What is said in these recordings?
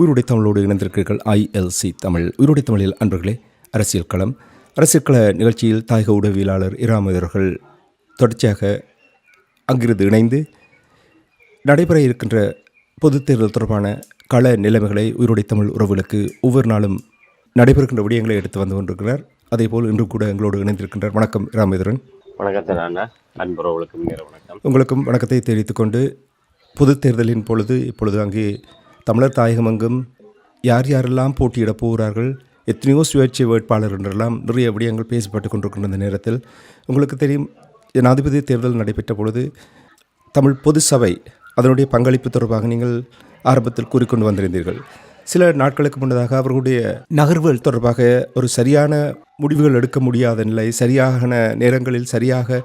உயிருடைய தமிழோடு இணைந்திருக்கிறீர்கள் ஐஎல்சி தமிழ். உயிருடைய தமிழில் அன்பர்களே அரசியல் களம். அரசியல் கள நிகழ்ச்சியில் தாயக உடவியலாளர் இராமதர்கள் தொடர்ச்சியாக அங்கிருந்து இணைந்து நடைபெற இருக்கின்ற பொதுத் தேர்தல் தொடர்பான கள நிலைமைகளை உயிருடைய தமிழ் உறவுகளுக்கு ஒவ்வொரு நாளும் நடைபெறுகின்ற விடயங்களை எடுத்து வந்து கொண்டிருக்கிறார். அதேபோல் இன்று கூட எங்களோடு இணைந்திருக்கின்றார். வணக்கம் இராமேந்திரன் வணக்கத்தை நேர வணக்கம். உங்களுக்கும் வணக்கத்தை தெரிவித்துக் கொண்டு பொதுத் தேர்தலின் பொழுது இப்பொழுது அங்கே தமிழர் தாயகமெங்கும் யார் யாரெல்லாம் போட்டியிடப் போகிறார்கள் எத்தனையோ சுயேட்சை வேட்பாளர் என்றெல்லாம் நிறைய விடயங்கள் பேசப்பட்டு கொண்டிருக்கின்ற இந்த நேரத்தில். உங்களுக்கு தெரியும் ஜனாதிபதி தேர்தல் நடைபெற்ற பொழுது தமிழ் பொது சபை அதனுடைய பங்களிப்பு தொடர்பாக நீங்கள் ஆரம்பத்தில் கூறிக்கொண்டு வந்திருந்தீர்கள். சில நாட்களுக்கு முன்னதாக அவர்களுடைய நகர்வுகள் தொடர்பாக ஒரு சரியான முடிவுகள் எடுக்க முடியாத நிலை சரியான நேரங்களில் சரியாக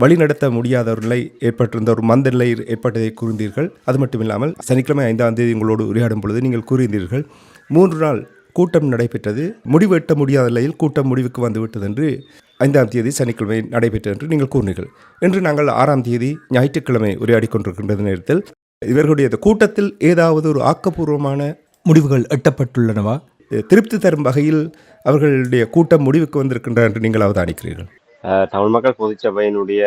வழிநடத்த முடியாத ஒரு நிலை ஏற்பட்டிருந்த ஒரு மந்த நிலை ஏற்பட்டதை கூறினீர்கள் அது மட்டும் இல்லாமல் சனிக்கிழமை ஐந்தாம் தேதி உங்களோடு உரையாடும் பொழுது நீங்கள் கூறியிருந்தீர்கள் மூன்று நாள் கூட்டம் நடைபெற்றது முடிவு எட்ட முடியாத நிலையில் கூட்டம் முடிவுக்கு வந்துவிட்டது என்று ஐந்தாம் தேதி சனிக்கிழமை நடைபெற்றது என்று நீங்கள் கூறினீர்கள். இன்று நாங்கள் ஆறாம் தேதி ஞாயிற்றுக்கிழமை உரையாடி கொண்டிருக்கின்ற நேரத்தில் இவர்களுடைய கூட்டத்தில் ஏதாவது ஒரு ஆக்கப்பூர்வமான முடிவுகள் எட்டப்பட்டுள்ளனவா? திருப்தி தரும் வகையில் அவர்களுடைய கூட்டம் முடிவுக்கு வந்திருக்கின்றன என்று நீங்கள் அவதானிக்கிறீர்கள். தமிழ் மக்கள் பொதுச்சபையினுடைய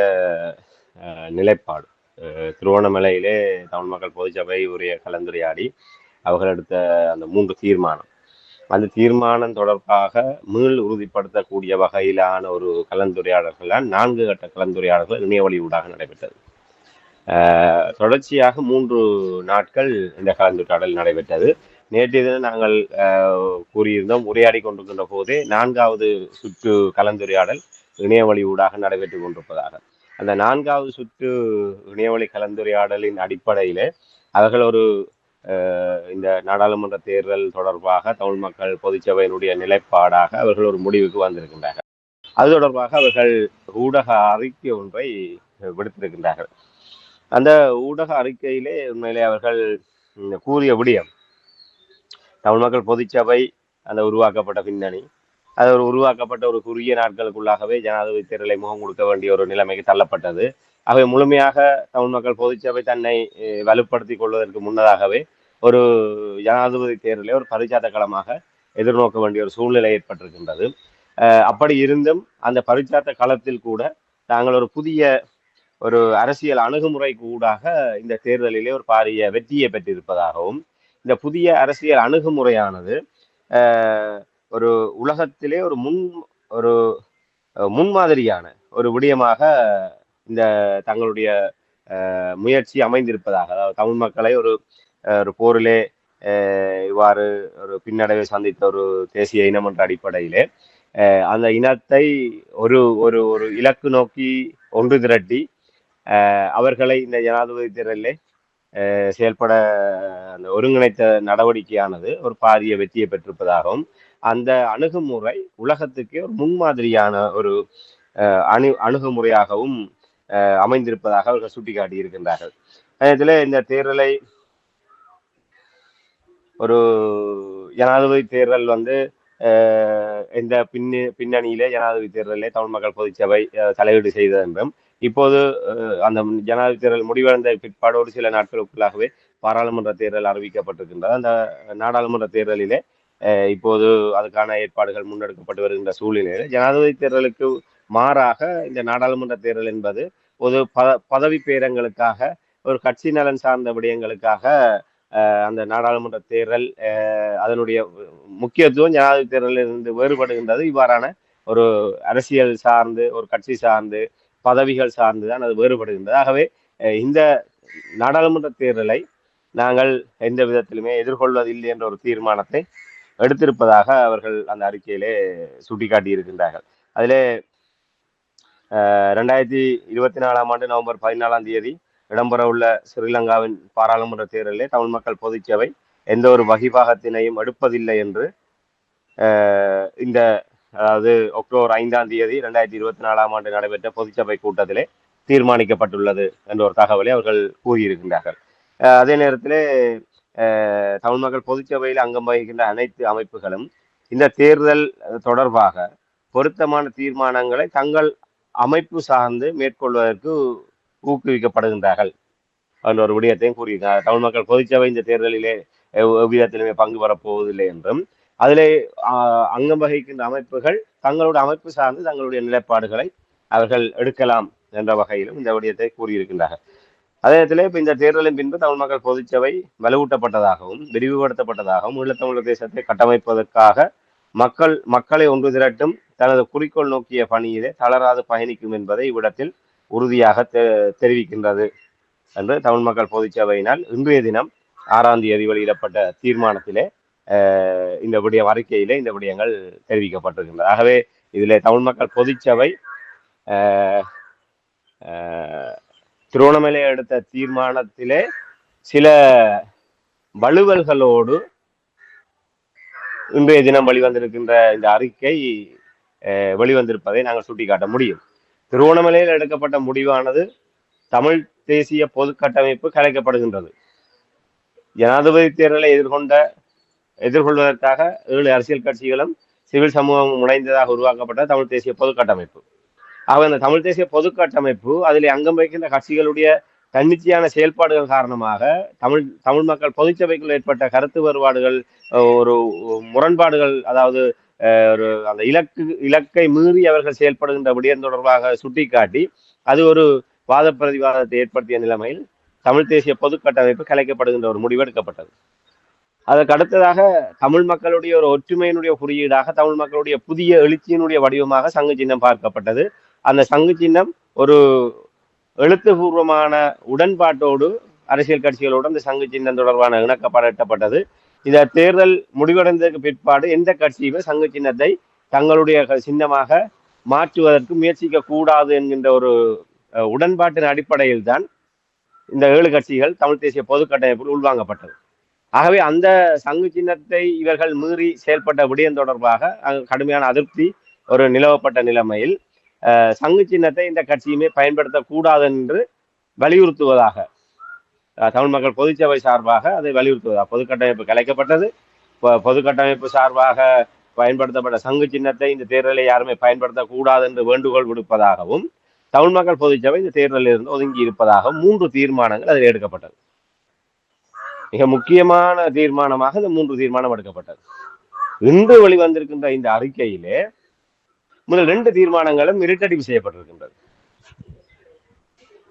அஹ், நிலைப்பாடு. அஹ், திருவோணமலையிலே தமிழ் மக்கள் பொதுச்சபை உரிய கலந்துரையாடி அவர்கள் எடுத்த அந்த மூன்று தீர்மானம். அந்த தீர்மானம் தொடர்பாக மீள் உறுதிப்படுத்தக்கூடிய வகையிலான ஒரு கலந்துரையாடல்கள்லாம் நான்கு கட்ட கலந்துரையாடல்கள் இணையவழி ஊடாக நடைபெற்றது. தொடர்ச்சியாக மூன்று நாட்கள் இந்த கலந்துரையாடல் நடைபெற்றது. நேற்றைய தினம் நாங்கள் அஹ், கூறியிருந்தோம் உரையாடி கொண்டிருக்கின்ற போதே நான்காவது சுற்று கலந்துரையாடல் இணையவழி ஊடாக நடைபெற்று கொண்டிருப்பதாக. அந்த நான்காவது சுற்று இணையவழி கலந்துரையாடலின் அடிப்படையிலே அவர்கள் ஒரு அஹ், இந்த நாடாளுமன்ற தேர்தல் தொடர்பாக தமிழ் மக்கள் பொதுச்சபையினுடைய நிலைப்பாடாக அவர்கள் ஒரு முடிவுக்கு வந்திருக்கின்றார்கள். அது தொடர்பாக அவர்கள் ஊடக அறிக்கை ஒன்றை விடுத்திருக்கின்றார்கள். அந்த ஊடக அறிக்கையிலே உண்மையிலே அவர்கள் கூறிய விடியம் தமிழ் மக்கள் பொதுச்சபை அந்த உருவாக்கப்பட்ட பின்னணி அது ஒரு உருவாக்கப்பட்ட ஒரு குறுகிய நாட்களுக்குள்ளாகவே ஜனாதிபதி தேர்தலை முகம் கொடுக்க வேண்டிய ஒரு நிலைமைக்கு தள்ளப்பட்டது. அவை முழுமையாக தமிழ் மக்கள் பொதுச்சபை தன்னை வலுப்படுத்திக் கொள்வதற்கு முன்னதாகவே ஒரு ஜனாதிபதி தேர்தலை ஒரு பரிச்சாத களமாக எதிர்நோக்க வேண்டிய ஒரு சூழ்நிலை ஏற்பட்டிருக்கின்றது. அஹ், அப்படி இருந்தும் அந்த பரிச்சாத்த களத்தில் கூட தாங்கள் ஒரு புதிய ஒரு அரசியல் அணுகுமுறைக்கு ஊடாக இந்த தேர்தலிலே ஒரு பாரிய வெற்றியை பெற்றிருப்பதாகவும் இந்த புதிய அரசியல் அணுகுமுறையானது ஒரு உலகத்திலே ஒரு முன் ஒரு முன்மாதிரியான ஒரு விடயமாக இந்த தங்களுடைய அஹ், முயற்சி அமைந்திருப்பதாக அதாவது தமிழ் மக்களை ஒரு ஒரு போரிலே அஹ், இவ்வாறு ஒரு பின்னடைவை சந்தித்த ஒரு தேசிய இனம் என்ற அடிப்படையிலே அஹ், அந்த இனத்தை ஒரு ஒரு ஒரு இலக்கு நோக்கி ஒன்று திரட்டி அஹ், அவர்களை இந்த ஜனாதிபதி தேர்தலிலே செயல்பட அந்த ஒருங்கிணைத்த நடவடிக்கையானது ஒரு பாரிய வெற்றியை பெற்றிருப்பதாகவும் அந்த அணுகுமுறை உலகத்துக்கே ஒரு முன்மாதிரியான ஒரு அஹ், அணு அணுகுமுறையாகவும் அமைந்திருப்பதாக அவர்கள் சுட்டிக்காட்டி இருக்கின்றார்கள் இதில் இந்த தேர்தலை ஒரு ஜனாதிபதி தேர்தல் வந்து இந்த பின்னு பின்னணியிலே ஜனாதிபதி தேர்தலிலே தமிழ் மக்கள் பொதுச்சபை தலையீடு செய்தது என்றும் இப்போது அஹ், அந்த ஜனாதிபதி தேர்தல் முடிவடைந்த பிற்பாடு ஒரு சில நாட்களுக்குள்ளாகவே பாராளுமன்ற தேர்தல் அறிவிக்கப்பட்டிருக்கின்றது. அந்த நாடாளுமன்ற தேர்தலிலே இப்போது அதுக்கான ஏற்பாடுகள் முன்னெடுக்கப்பட்டு வருகின்ற சூழ்நிலையில் ஜனாதிபதி தேர்தலுக்கு மாறாக இந்த நாடாளுமன்ற தேர்தல் என்பது ஒரு பத பதவி பேரங்களுக்காக ஒரு கட்சி நலன் சார்ந்த விடயங்களுக்காக அஹ், அந்த நாடாளுமன்ற தேர்தல் அஹ், அதனுடைய முக்கியத்துவம் ஜனாதிபதி தேர்தலில் இருந்து வேறுபடுகின்றது. இவ்வாறான ஒரு அரசியல் சார்ந்து ஒரு கட்சி சார்ந்து பதவிகள் சார்ந்து தான் அது வேறுபடுகின்றது. ஆகவே அஹ், இந்த நாடாளுமன்ற தேர்தலை நாங்கள் எந்த விதத்திலுமே எதிர்கொள்வதில்லை என்ற ஒரு தீர்மானத்தை எடுத்திருப்பதாக அவர்கள் அந்த அறிக்கையிலே சுட்டிக்காட்டி இருக்கின்றார்கள் அதிலே ரெண்டாயிரத்தி இருபத்தி நாலாம் ஆண்டு நவம்பர் பதினாலாம் தேதி இடம்பெறவுள்ள ஸ்ரீலங்காவின் பாராளுமன்ற தேர்தலிலே தமிழ் மக்கள் பொதுச்சபை எந்த ஒரு வகிபாகத்தினையும் எடுப்பதில்லை என்று அஹ், இந்த அதாவது அக்டோபர் ஐந்தாம் தேதி ரெண்டாயிரத்தி இருபத்தி நாலாம் ஆண்டு நடைபெற்ற பொதுச்சபை கூட்டத்திலே தீர்மானிக்கப்பட்டுள்ளது என்ற ஒரு தகவலை அவர்கள் கூறியிருக்கின்றார்கள். அஹ் அதே நேரத்திலே தமிழ் மக்கள் பொதுச்சபையில் அங்கம் வகிக்கின்ற அனைத்து அமைப்புகளும் இந்த தேர்தல் தொடர்பாக பொருத்தமான தீர்மானங்களை தங்கள் அமைப்பு சார்ந்து மேற்கொள்வதற்கு ஊக்குவிக்கப்படுகின்றார்கள். என்ற ஒரு விடயத்தையும் கூறியிருக்காங்க. தமிழ் மக்கள் பொதுச்சபை இந்த தேர்தலிலே எவ்விதத்திலுமே பங்கு பெறப் போவதில்லை என்றும் அதிலே அங்கம் வகிக்கின்ற அமைப்புகள் தங்களுடைய அமைப்பு சார்ந்து தங்களுடைய நிலைப்பாடுகளை அவர்கள் எடுக்கலாம் என்ற வகையிலும் இந்த விடயத்தை கூறியிருக்கின்றார்கள். அதே நேரத்தில் இப்போ இந்த தேர்தலின் பின்பு தமிழ் மக்கள் பொதுச்சபை வலுவூட்டப்பட்டதாகவும் விரிவுபடுத்தப்பட்டதாகவும் ஈழத்தமிழர் தேசத்தை கட்டமைப்பதற்காக மக்கள் மக்களை ஒன்று திரட்டும் தனது குறிக்கோள் நோக்கிய பணியிலே தளராது பயணிக்கும் என்பதை இவ்விடத்தில் உறுதியாக தெ- தெரிவிக்கின்றது என்று தமிழ் மக்கள் பொதுச்சபையினால் இன்றைய தினம் ஆறாம் தேதி வெளியிடப்பட்ட தீர்மானத்திலே இந்த விடயம் அறிக்கையிலே இந்த விடயங்கள் தெரிவிக்கப்பட்டிருக்கின்றன. ஆகவே இதிலே தமிழ் மக்கள் பொதுச்சபை திருவண்ணாமலை எடுத்த தீர்மானத்திலே சில வலுவல்களோடு இன்றைய தினம் வெளிவந்திருக்கின்ற இந்த அறிக்கை அஹ், வெளிவந்திருப்பதை நாங்கள் சுட்டிக்காட்ட முடியும். திருவண்ணாமலையில் எடுக்கப்பட்ட முடிவானது தமிழ் தேசிய பொது கட்டமைப்பு கலைக்கப்படுகின்றது. ஜனாதிபதி தேர்தலை எதிர்கொண்ட எதிர்கொள்வதற்காக ஏழு அரசியல் கட்சிகளும் சிவில் சமூகம் முனைந்ததாக உருவாக்கப்பட்ட தமிழ் தேசிய பொது கட்டமைப்பு. ஆக இந்த தமிழ் தேசிய பொது கட்டமைப்பு அதில் அங்கம் வகிக்கின்ற கட்சிகளுடைய தன்னிச்சையான செயல்பாடுகள் காரணமாக தமிழ் தமிழ் மக்கள் பொதுச்சபைக்குள் ஏற்பட்ட கருத்து வேறுபாடுகள் ஒரு முரண்பாடுகள் அதாவது அஹ், ஒரு அந்த இலக்கு இலக்கை மீறி அவர்கள் செயல்படுகின்ற விடயம் தொடர்பாக சுட்டிக்காட்டி அது ஒரு வாத பிரதிவாதத்தை ஏற்படுத்திய நிலைமையில் தமிழ் தேசிய பொது கட்டமைப்பு கலைக்கப்படுகின்ற ஒரு முடிவு எடுக்கப்பட்டது. அதற்கு அடுத்ததாக தமிழ் மக்களுடைய ஒரு ஒற்றுமையினுடைய குறியீடாக தமிழ் மக்களுடைய புதிய எழுச்சியினுடைய வடிவமாக சங்க சின்னம் பார்க்கப்பட்டது. அந்த சங்கு சின்னம் ஒரு எழுத்துப்பூர்வமான உடன்பாட்டோடு அரசியல் கட்சிகளோடு அந்த சங்கு சின்னம் தொடர்பான இணக்கப்பாடு எட்டப்பட்டது இந்த தேர்தல் முடிவடைந்ததற்கு பிற்பாடு எந்த கட்சியுமே சங்கு சின்னத்தை தங்களுடைய சின்னமாக மாற்றுவதற்கு முயற்சிக்க கூடாது என்கின்ற ஒரு உடன்பாட்டின் அடிப்படையில் தான் இந்த ஏழு கட்சிகள் தமிழ் தேசிய பொது கட்டமைப்பில் உள்வாங்கப்பட்டது. ஆகவே அந்த சங்கு சின்னத்தை இவர்கள் மீறி செயல்பட்ட விடயம் தொடர்பாக அங்கு கடுமையான அதிருப்தி ஒரு நிலவப்பட்ட நிலைமையில் சங்கு சின்னத்தை இந்த கட்சியுமே பயன்படுத்தக்கூடாது என்று வலியுறுத்துவதாக தமிழ் மக்கள் பொதுச்சபை சார்பாக அதை வலியுறுத்துவதாக பொது கட்டமைப்பு கலைக்கப்பட்டது. பொதுக்கட்டமைப்பு பொது கட்டமைப்பு சார்பாக பயன்படுத்தப்பட்ட சங்கு சின்னத்தை இந்த தேர்தலை யாருமே பயன்படுத்தக்கூடாது என்று வேண்டுகோள் விடுப்பதாகவும் தமிழ் மக்கள் பொதுச்சபை இந்த தேர்தலில் இருந்து ஒதுங்கி இருப்பதாக மூன்று தீர்மானங்கள் அதில் எடுக்கப்பட்டது. மிக முக்கியமான தீர்மானமாக இந்த மூன்று தீர்மானம் எடுக்கப்பட்டது. இன்று வெளிவந்திருக்கின்ற இந்த அறிக்கையிலே முதல் ரெண்டு தீர்மானங்களும் இருட்டடிப்பு செய்யப்பட்டிருக்கின்றது.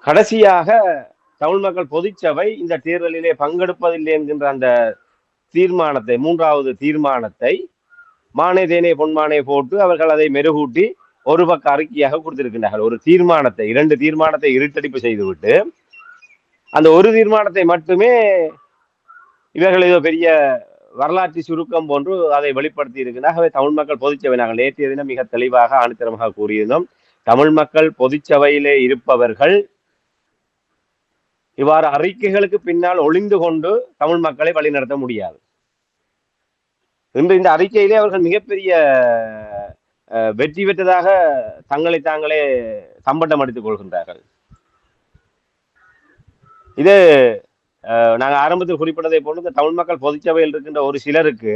கடைசியாக தமிழ் மக்கள் பொதுச்சபை இந்த தேர்தலிலே பங்கெடுப்பதில்லை என்கின்ற அந்த தீர்மானத்தை மூன்றாவது தீர்மானத்தை மானே தேனே பொன்மானே போட்டு அவர்கள் அதை மெருகூட்டி ஒரு பக்க அறிக்கையாக கொடுத்திருக்கின்றார்கள். ஒரு தீர்மானத்தை இரண்டு தீர்மானத்தை இருட்டடிப்பு செய்துவிட்டு அந்த ஒரு தீர்மானத்தை மட்டுமே இவர்கள் ஏதோ பெரிய வரலாற்று சுருக்கம் போன்று அதை வெளிப்படுத்தி இருக்கிறார் ஆகவே தமிழ் மக்கள் பொதுச்சபை நாங்கள் நேற்றைய தினம் மிக தெளிவாக ஆணித்தரமாக கூறியிருந்தோம். தமிழ் மக்கள் பொதுச்சபையிலே இருப்பவர்கள் இவ்வாறு அறிக்கைகளுக்கு பின்னால் ஒளிந்து கொண்டு தமிழ் மக்களை வழிநடத்த முடியாது. இன்று இந்த அறிக்கையிலே அவர்கள் மிகப்பெரிய அஹ், வெற்றி பெற்றதாக தங்களை தாங்களே தம்பட்டம் அடித்துக் கொள்கின்றார்கள். இது நாங்கள் ஆரம்பத்தில் குறிப்பிட்டதை போன்று இந்த தமிழ் மக்கள் பொதுச்சபையில் இருக்கின்ற ஒரு சிலருக்கு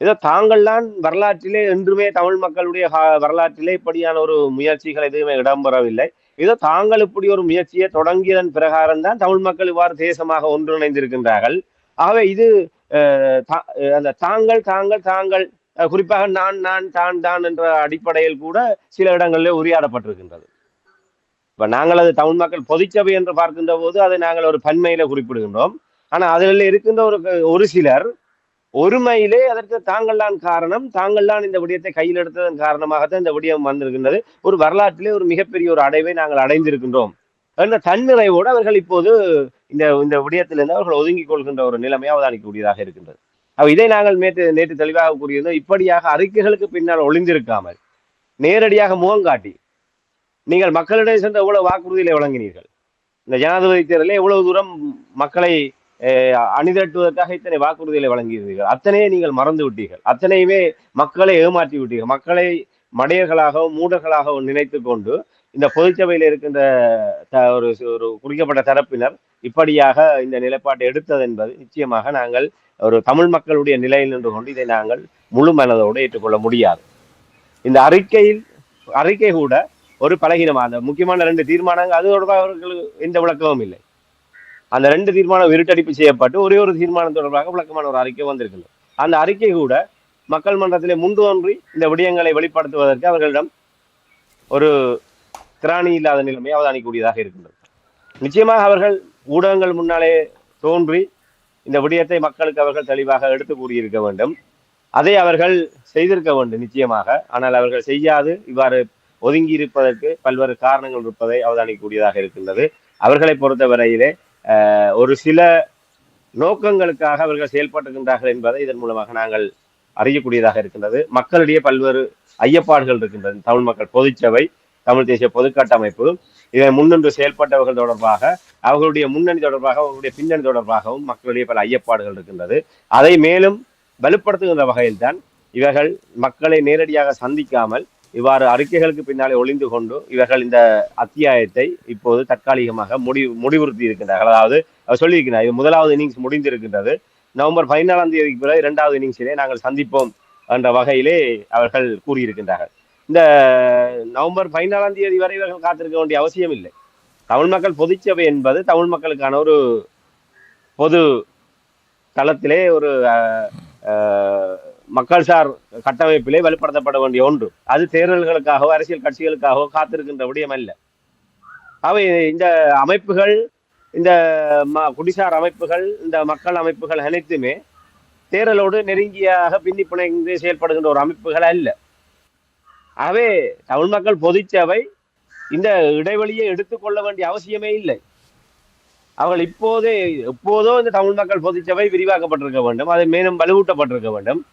ஏதோ தாங்கள்தான் வரலாற்றிலே என்றுமே தமிழ் மக்களுடைய வரலாற்றிலே இப்படியான ஒரு முயற்சிகள் எதுவுமே இடம்பெறவில்லை. ஏதோ தாங்கள் இப்படி ஒரு முயற்சியை தொடங்கியதன் பிரகாரம் தான் தமிழ் மக்கள் இவ்வாறு தேசமாக ஒன்றிணைந்திருக்கின்றார்கள். ஆகவே இது அஹ், தா- அந்த தாங்கள் தாங்கள் தாங்கள் அஹ், குறிப்பாக நான் நான் தான் தான் என்ற அடிப்படையில் கூட சில இடங்களில் உரையாடப்பட்டிருக்கின்றது. இப்ப நாங்கள் அது தமிழ் மக்கள் பொதுச்சபை என்று பார்க்கின்ற போது அதை நாங்கள் ஒரு பன்மையில குறிப்பிடுகின்றோம். ஆனா அதில் இருக்கின்ற ஒரு ஒரு சிலர் ஒருமையிலே அதற்கு தாங்கள் தான் காரணம். தாங்கள் தான் இந்த விடயத்தை கையில் எடுத்ததன் காரணமாகத்தான் இந்த விடயம் வந்திருக்கின்றது. ஒரு வரலாற்றிலே ஒரு மிகப்பெரிய ஒரு அடைவை நாங்கள் அடைந்திருக்கின்றோம். என்ற தன்னிறைவோடு அவர்கள் இப்போது இந்த இந்த விடயத்திலிருந்து அவர்கள் ஒதுங்கிக் கொள்கின்ற ஒரு நிலைமை அவதானிக்கக்கூடியதாக இருக்கின்றது. அப்ப இதை நாங்கள் நேற்று நேற்று தெளிவாக கூறியிருந்தோம். இப்படியாக அறிக்கைகளுக்கு பின்னால் ஒளிந்திருக்காமல் நேரடியாக முகம் காட்டி நீங்கள் மக்களிடையே சென்று எவ்வளவு வாக்குறுதிகளை வழங்கினீர்கள்? இந்த ஜனாதிபதி தேர்தலில் எவ்வளவு தூரம் மக்களை அஹ், அணிதிரட்டுவதற்காக இத்தனை வாக்குறுதிகளை வழங்கியிருந்தீர்கள்? அத்தனையே நீங்கள் மறந்து விட்டீர்கள். அத்தனையுமே மக்களை ஏமாற்றி விட்டீர்கள். மக்களை மடையர்களாகவும் மூடர்களாகவும் நினைத்து கொண்டு இந்த பொதுச்சபையில் இருக்கின்ற த- ஒரு ஒரு குறிக்கப்பட்ட தரப்பினர் இப்படியாக இந்த நிலைப்பாட்டை எடுத்தது என்பது நிச்சயமாக நாங்கள் ஒரு தமிழ் மக்களுடைய நிலையில் நின்று கொண்டு இதை நாங்கள் முழு மனதோடு ஏற்றுக்கொள்ள முடியாது. இந்த அறிக்கையில் அறிக்கை கூட ஒரு பலகீனமான அந்த முக்கியமான ரெண்டு தீர்மானங்கள் அதோட அவர்களுக்கு எந்த விளக்கமும் இல்லை. அந்த ரெண்டு தீர்மானம் இருட்டடிப்பு செய்யப்பட்டு ஒரே ஒரு தீர்மானம் தொடர்பாக விளக்கமான ஒரு அறிக்கை வந்திருக்கிறது. அந்த அறிக்கை கூட மக்கள் மன்றத்திலே முன் தோன்றி இந்த விடயங்களை வெளிப்படுத்துவதற்கு அவர்களிடம் ஒரு திராணி இல்லாத நிலைமை அவதானிக்கூடியதாக இருக்கின்றது. நிச்சயமாக அவர்கள் ஊடகங்கள் முன்னாலே தோன்றி இந்த விடயத்தை மக்களுக்கு அவர்கள் தெளிவாக எடுத்து கூறியிருக்க வேண்டும். அதை அவர்கள் செய்திருக்க வேண்டும் நிச்சயமாக. ஆனால் அவர்கள் செய்யாது இவ்வாறு ஒதுங்கி இருப்பதற்கு பல்வேறு காரணங்கள் இருப்பதை அவதானிக்கக்கூடியதாக இருக்கின்றது. அவர்களை பொறுத்தவரையிலே ஒரு சில நோக்கங்களுக்காக அவர்கள் செயல்பட்டுகின்றார்கள் என்பதை இதன் மூலமாக நாங்கள் அறியக்கூடியதாக இருக்கின்றது. மக்களிடையே பல்வேறு ஐயப்பாடுகள் இருக்கின்றது தமிழ் மக்கள் பொதுச்சபை தமிழ் தேசிய பொதுக்கட்டமைப்பு இதை முன்னின்று செயல்பட்டவர்கள் தொடர்பாக அவர்களுடைய முன்னணி தொடர்பாக அவர்களுடைய பின்னணி தொடர்பாகவும் மக்களிடையே பல ஐயப்பாடுகள் இருக்கின்றது. அதை மேலும் வலுப்படுத்துகின்ற வகையில்தான் இவர்கள் மக்களை நேரடியாக சந்திக்காமல் இவ்வாறு அறிக்கைகளுக்கு பின்னாலே ஒளிந்து கொண்டு இவர்கள் இந்த அத்தியாயத்தை இப்போது தற்காலிகமாக முடிவு முடிவுறுத்தி இருக்கின்றார்கள். அதாவது அவர் சொல்லியிருக்கிறார் இது முதலாவது இன்னிங்ஸ் முடிந்திருக்கின்றது. நவம்பர் பதினாலாம் தேதிக்கு பிறகு இரண்டாவது இன்னிங்ஸிலே நாங்கள் சந்திப்போம் என்ற வகையிலே அவர்கள் கூறியிருக்கின்றார்கள். இந்த நவம்பர் பதினாலாம் தேதி வரை இவர்கள் காத்திருக்க வேண்டிய அவசியம் இல்லை தமிழ் மக்கள் பொதுச்சபை என்பது தமிழ் மக்களுக்கான ஒரு பொது தளத்திலே ஒரு மக்கள் சார் கட்டமைப்பிலே வலுப்படுத்தப்பட வேண்டிய ஒன்று. அது தேர்தல்களுக்காகவோ அரசியல் கட்சிகளுக்காகவோ காத்திருக்கின்ற விடயம் அல்ல. அவை இந்த அமைப்புகள் இந்த ம- குடிசார் அமைப்புகள் இந்த மக்கள் அமைப்புகள் அனைத்துமே தேர்தலோடு நெருங்கியாக பின்னி பிணைந்து செயல்படுகின்ற ஒரு அமைப்புகள் அல்ல. ஆகவே தமிழ் மக்கள் பொதுச்சவை இந்த இடைவெளியை எடுத்துக்கொள்ள வேண்டிய அவசியமே இல்லை. அவர்கள் இப்போதே எப்போதோ இந்த தமிழ் மக்கள் பொதுச்சபை விரிவாக்கப்பட்டிருக்க வேண்டும். அதை மேலும் வலுவூட்டப்பட்டிருக்க வேண்டும்.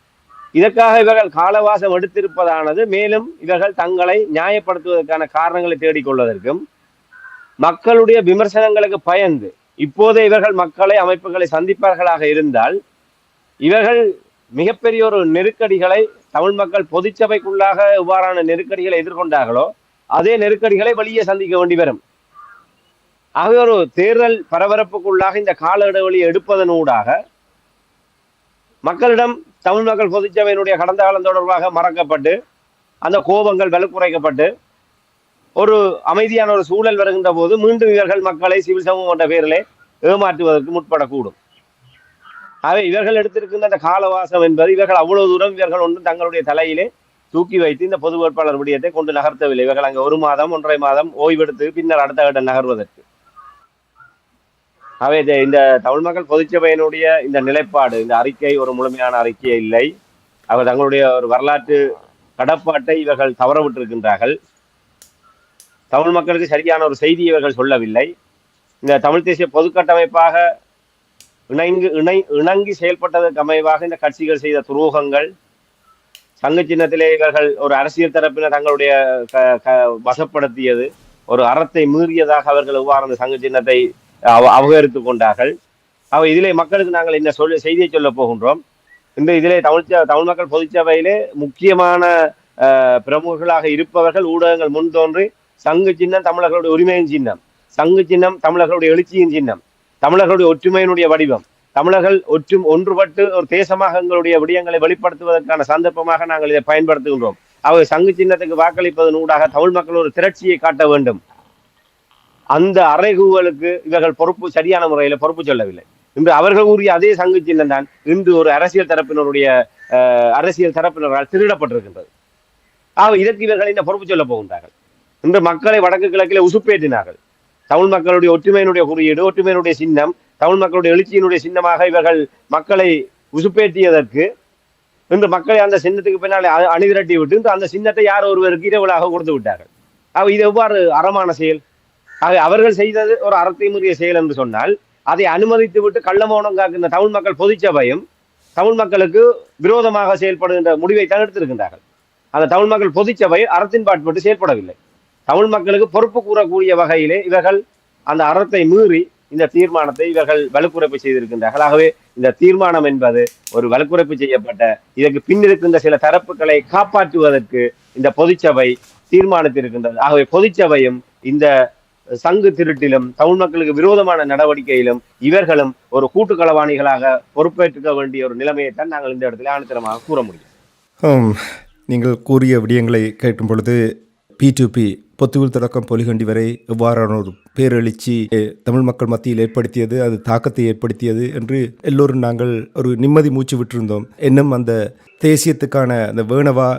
இதற்காக இவர்கள் காலவாசம் எடுத்திருப்பதானது மேலும் இவர்கள் தங்களை நியாயப்படுத்துவதற்கான காரணங்களை தேடிக்கொள்வதற்கும் மக்களுடைய விமர்சனங்களுக்கு பயந்து இப்போதே இவர்கள் மக்களை அமைப்புகளை சந்திப்பார்களாக இருந்தால் இவர்கள் மிகப்பெரிய ஒரு நெருக்கடிகளை தமிழ் மக்கள் பொதுச்சபைக்குள்ளாக இவ்வாறான நெருக்கடிகளை எதிர்கொண்டார்களோ அதே நெருக்கடிகளை வெளியே சந்திக்க வேண்டி வரும். ஆகவே ஒரு தேர்தல் பரபரப்புக்குள்ளாக இந்த கால இடைவெளியை எடுப்பதனூடாக மக்களிடம் தமிழ் மக்கள் பொதுச்சபையினுடைய கடந்த காலம் தொடர்பாக மறக்கப்பட்டு அந்த கோபங்கள் வலுக்குறைக்கப்பட்டு ஒரு அமைதியான ஒரு சூழல் வருகின்ற போது மீண்டும் இவர்கள் மக்களை சிவில் சமூகம் என்ற பெயரிலே ஏமாற்றுவதற்கு முற்படக்கூடும். ஆகவே இவர்கள் எடுத்திருக்கின்ற அந்த காலவாசம் என்பது இவர்கள் அவ்வளவு தூரம் இவர்கள் ஒன்றும் தங்களுடைய தலையிலே தூக்கி வைத்து இந்த பொது வேட்பாளர் விடயத்தை கொண்டு நகர்த்தவில்லை. இவர்கள் அங்கே ஒரு மாதம் ஒன்றரை மாதம் ஓய்வெடுத்து பின்னர் அடுத்த கட்ட நகர்வதற்கு. ஆகவே இந்த- தமிழ் மக்கள் பொதுச்சபையினுடைய இந்த நிலைப்பாடு இந்த அறிக்கை ஒரு முழுமையான அறிக்கை இல்லை. அவர் தங்களுடைய ஒரு வரலாற்று கடப்பாட்டை இவர்கள் தவற விட்டிருக்கின்றார்கள். தமிழ் மக்களுக்கு சரியான ஒரு செய்தி இவர்கள் சொல்லவில்லை. இந்த தமிழ் தேசிய பொதுக்கட்டமைப்பாக இணைங்கு இணை இணங்கி செயல்பட்டதற்கு அமைவாக இந்த கட்சிகள் செய்த துரோகங்கள் சங்க சின்னத்திலே இவர்கள் ஒரு அரசியல் தரப்பினர் தங்களுடைய க- க- வசப்படுத்தியது ஒரு அறத்தை மீறியதாக அவர்கள் எவ்வாறு அந்த சங்க சின்னத்தை அபகரித்து கொண்டார்கள் அவ இதிலே மக்களுக்கு நாங்கள் என்ன சொல்ல செய்தியை சொல்ல போகின்றோம். இந்த இதிலே தமிழ் தமிழ் மக்கள் பொதுச்சபையிலே முக்கியமான பிரமுகர்களாக இருப்பவர்கள் ஊடகங்கள் முன் தோன்றி சங்கு சின்னம் தமிழர்களுடைய உரிமையின் சின்னம். சங்கு சின்னம் தமிழர்களுடைய எழுச்சியின் சின்னம். தமிழர்களுடைய ஒற்றுமையினுடைய வடிவம். தமிழர்கள் ஒற்று ஒன்றுபட்டு ஒரு தேசமாக எங்களுடைய விடயங்களை வெளிப்படுத்துவதற்கான சந்தர்ப்பமாக நாங்கள் இதை பயன்படுத்துகின்றோம். அவை சங்கு சின்னத்துக்கு வாக்களிப்பதன் ஊடாக தமிழ் மக்கள் ஒரு திரட்சியை காட்ட வேண்டும். அந்த அறைகூவலுக்கு இவர்கள் பொறுப்பு சரியான முறையில் பொறுப்பு சொல்லவில்லை. இன்று அவர்கள் கூறிய அதே சங்கு சின்னம் தான் இன்று ஒரு அரசியல் தரப்பினருடைய அஹ், அரசியல் தரப்பினரால் திருடப்பட்டிருக்கின்றது. ஆக இதற்கு இவர்கள் இந்த பொறுப்பு சொல்ல போகின்றார்கள்? இன்று மக்களை வடக்கு கிழக்கில் உசுப்பேற்றினார்கள். தமிழ் மக்களுடைய ஒற்றுமையினுடைய குறியீடு ஒற்றுமையினுடைய சின்னம் தமிழ் மக்களுடைய எழுச்சியினுடைய சின்னமாக இவர்கள் மக்களை உசுப்பேற்றியதற்கு இன்று மக்களை அந்த சின்னத்துக்கு பின்னால் அணிதிரட்டி விட்டு அந்த சின்னத்தை யார் ஒருவருக்கு இரவலாக கொடுத்து விட்டார்கள். ஆக இது எவ்வாறு அறமான செயல்? ஆக அவர்கள் செய்தது ஒரு அறத்தைமுறிய செயல் என்று சொன்னால் அதை அனுமதித்து விட்டு கள்ளமௌனம் காக்கின்ற தமிழ் மக்கள் பொதுச்சபையும் தமிழ் மக்களுக்கு விரோதமாக செயல்படுகின்ற முடிவை தான் எடுத்திருக்கின்றார்கள். அந்த தமிழ் மக்கள் பொதுச்சபை அறத்தின் பாட்பட்டு செயல்படவில்லை. தமிழ் மக்களுக்கு பொறுப்பு கூறக்கூடிய வகையிலே இவர்கள் அந்த அறத்தை மீறி இந்த தீர்மானத்தை இவர்கள் வலுக்குறைப்பு செய்திருக்கின்றார்கள். ஆகவே இந்த தீர்மானம் என்பது ஒரு வலுக்குறைப்பு செய்யப்பட்ட இதற்கு பின் இருக்கின்ற சில தரப்புகளை காப்பாற்றுவதற்கு இந்த பொதுச்சபை தீர்மானித்திருக்கின்றது. ஆகவே பொதுச்சபையும் இந்த சங்கு திருட்டிலும் தமிழ் மக்களுக்கு விரோதமான நடவடிக்கையிலும் இவர்களும் ஒரு கூட்டு களவாணிகளாக பொறுப்பேற்றுக்க வேண்டிய ஒரு நிலைமையை தான் நாங்கள் இந்த இடத்துல ஆணித்தரமாக கூற முடியும். நீங்கள் கூறிய விடயங்களை கேட்கும் பொழுது பி டு பி பொத்துவில் தொடக்கம் பொலிகண்டி வரை எவ்வாறான ஒரு பேரெழுச்சி தமிழ் மக்கள் மத்தியில் ஏற்படுத்தியது அது தாக்கத்தை ஏற்படுத்தியது என்று எல்லோரும் நாங்கள் ஒரு நிம்மதி மூச்சு விட்டிருந்தோம். இன்னும் அந்த தேசியத்துக்கான அந்த வேணவா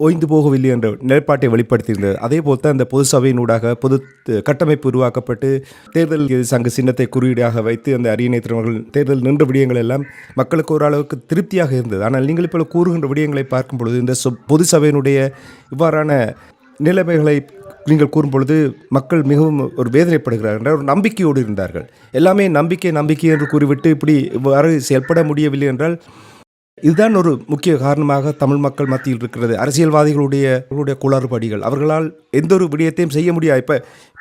ஓய்ந்து போகவில்லை என்ற நிலைப்பாட்டை வெளிப்படுத்தியிருந்தது. அதே போல் தான் அந்த பொது சபையினூடாக பொது கட்டமைப்பு உருவாக்கப்பட்டு தேர்தல் சங்க சின்னத்தை குறியீடாக வைத்து அந்த அரியணை திறமர்கள் தேர்தல் நின்ற விடயங்கள் எல்லாம் மக்களுக்கு ஓரளவுக்கு திருப்தியாக இருந்தது. ஆனால் நீங்கள் இப்போ கூறுகின்ற விடயங்களை பார்க்கும் பொழுது இந்த சொ- பொது சபையினுடைய இவ்வாறான நிலைமைகளை நீங்கள் கூறும் பொழுது மக்கள் மிகவும் ஒரு வேதனைப்படுகிறார்கள் ஒரு நம்பிக்கையோடு இருந்தார்கள். எல்லாமே நம்பிக்கை நம்பிக்கை என்று கூறிவிட்டு இப்படி இவ்வாறு செயல்பட முடியவில்லை என்றால் இதுதான் ஒரு முக்கிய காரணமாக தமிழ் மக்கள் மத்தியில் இருக்கிறது. அரசியல்வாதிகளுடைய குளறுபடிகள் அவர்களால் எந்த ஒரு விடயத்தையும் செய்ய முடியாது இப்போ